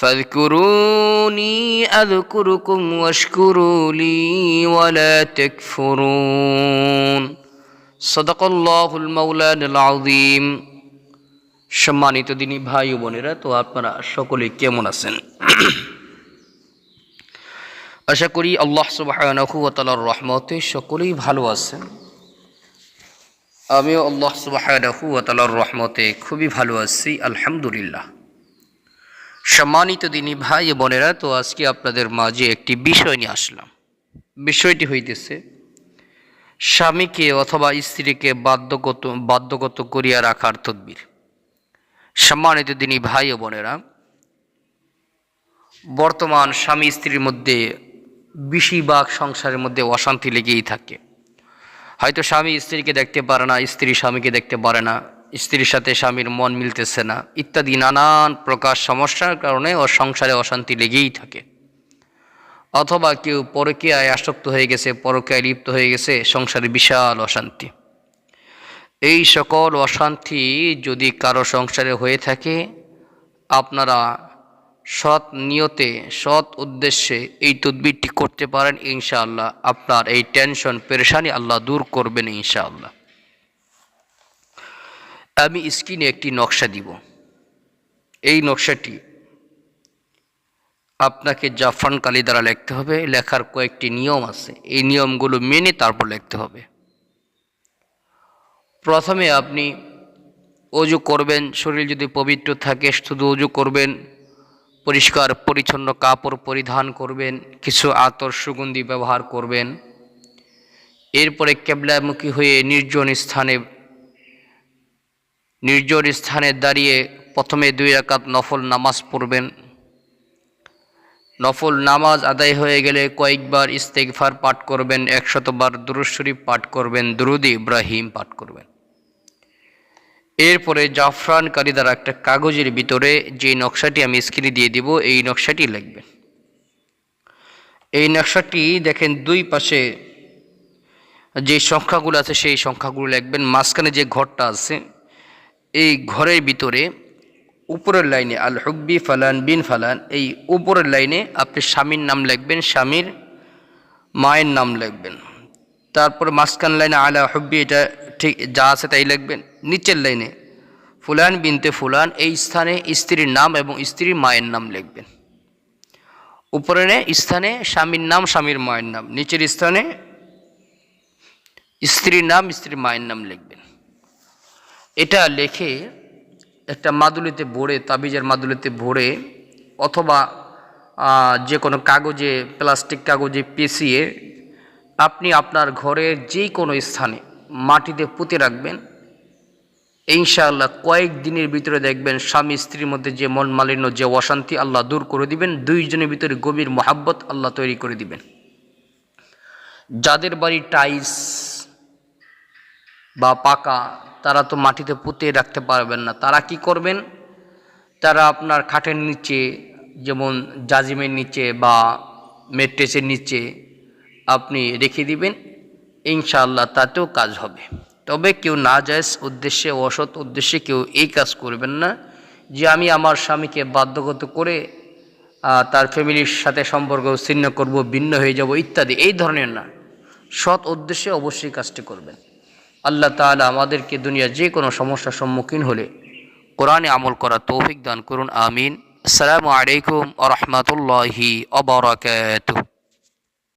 فاذكروني أذكركم واشكروا لي ولا تكفرون صدق الله المولان العظيم সম্মানিত দিনী ভাই ও বোনেরা তো আপনারা সকলে কেমন আছেন আশা করি আল্লাহ সুবাহানহু তালার রহমতে সকলেই ভালো আছেন আমিও আল্লাহ সুবাহানহু তালার রহমতে খুবই ভালো আছি আলহামদুলিল্লাহ সম্মানিত দিনী ভাই বোনেরা, তো আজকে আপনাদের মাঝে একটি বিষয় নিয়ে আসলাম। বিষয়টি হইতেছে, স্বামীকে অথবা স্ত্রীকে বাধ্যগত বাধ্যগত করিয়া রাখার তদ্বির। সম্মানিত দিনী ভাই ও বোনেরা, বর্তমান স্বামী স্ত্রীর মধ্যে বেশিরভাগ সংসারের মধ্যে অশান্তি লেগেই থাকে। হয়তো স্বামী স্ত্রীকে দেখতে পারে না, স্ত্রী স্বামীকে দেখতে পারে না। স্ত্রীর সাথে স্বামীর মন মিলতেছে না, ইত্যাদি নানান প্রকার সমস্যার কারণে ও সংসারে অশান্তি লেগেই থাকে। অথবা কেউ পরকীয়ায় আসক্ত হয়ে গেছে, পরকীয়ায় লিপ্ত হয়ে গেছে, সংসারে বিশাল অশান্তি। এই সকল অশান্তি যদি কারও সংসারে হয়ে থাকে, আপনারা সৎ নিয়তে, সৎ উদ্দেশ্যে এই তদবিরটি করতে পারেন ইনশাআল্লাহ। আপনার এই টেনশন, পেরেশানি আল্লাহ দূর করবেন ইনশাআল্লাহ। আমি স্ক্রিনে একটি নকশা দিব। এই নকশাটি আপনাকে জাফরান কালি দ্বারা লিখতে হবে। লেখার কয়েকটি নিয়ম আছে। এই নিয়মগুলো মেনে তারপর লিখতে হবে। প্রথমে আপনি অজু করবেন। শরীর যদি পবিত্র থাকে, শুধু অজু করবেন। পরিষ্কার, পরিচ্ছন্ন কাপড় পরিধান করবেন। কিছু আতর সুগন্ধি ব্যবহার করবেন। এরপরে কেবলামুখী হয়ে নির্জন স্থানে নির্জন স্থানে দাঁড়িয়ে প্রথমে দুই রাকাত নফল নামাজ পড়বেন। নফল নামাজ আদায় হয়ে গেলে কয়েকবার ইস্তেকফার পাঠ করবেন, একশতবার দুরুদ শরীফ পাঠ করবেন, দুরুদ ইব্রাহিম পাঠ করবেন। এরপরে জাফরান কারি দ্বারা একটা কাগজের ভিতরে যে নকশাটি আমি স্ক্রিনে দিয়ে দিব, এই নকশাটি লিখবেন। এই নকশাটি দেখেন দুই পাশে যে সংখ্যাগুলো আছে সেই সংখ্যাগুলো লিখবেন, মাঝখানে যে ঘরটা আছে এই ঘরের ভিতরে উপরের লাইনে আল হুব্বি ফালান বিন ফালান, এই উপরের লাইনে আপনি স্বামীর নাম লিখবেন, স্বামীর মায়ের নাম লিখবেন। তারপর মাঝখান লাইনে আলা হুব্বি এটা ঠিক যা আছে তাই লিখবেন। নিচের লাইনে ফুলান বিনতে ফুলান, এই স্থানে স্ত্রীর নাম এবং স্ত্রীর মায়ের নাম লিখবেন। উপরের স্থানে স্বামীর নাম, স্বামীর মায়ের নাম, নিচের স্থানে স্ত্রীর নাম, স্ত্রীর মায়ের নাম লিখবেন। এটা লেখে একটা মাদুলিতে ভরে, তাবিজের মাদুলিতে ভরে, অথবা যে কোনো কাগজে, প্লাস্টিক কাগজে পেঁচিয়ে আপনি আপনার ঘরের যে কোনো স্থানে মাটিতে পুঁতে রাখবেন। ইনশাআল্লাহ কয়েক দিনের ভিতরে দেখবেন স্বামী স্ত্রীর মধ্যে যে মন মালিন্য, যে অশান্তি আল্লাহ দূর করে দিবেন, দুইজনের ভিতরে গভীর মহাব্বত আল্লাহ তৈরি করে দিবেন। যাদের বাড়ি টাইলস বা পাকা, তারা তো মাটিতে পুঁতে রাখতে পারবেন না। তারা কি করবেন? তারা আপনার খাটের নিচে, যেমন জাজিমের নিচে বা মেট্রেসের নিচে আপনি রেখে দিবেন, ইনশাআল্লাহ তাতেও কাজ হবে। তবে কেউ না যায় উদ্দেশ্যে, অসৎ উদ্দেশ্যে কেউ এই কাজ করবেন না যে আমি আমার স্বামীকে বাধ্যগত করে তার ফ্যামিলির সাথে সম্পর্ক ছিন্ন করব, ভিন্ন হয়ে যাব ইত্যাদি। এই ধরনের না। সৎ উদ্দেশ্যে অবশ্যই কাজটি করবেন। আল্লাহ তালা আমাদেরকে দুনিয়ার যে কোনো সমস্যার সম্মুখীন হলে কোরআনে আমল করা তৌফিক দান করুন, আমিন। আসসালামু আলাইকুম আ রহমতুল্লাহি অবরাকাতুহ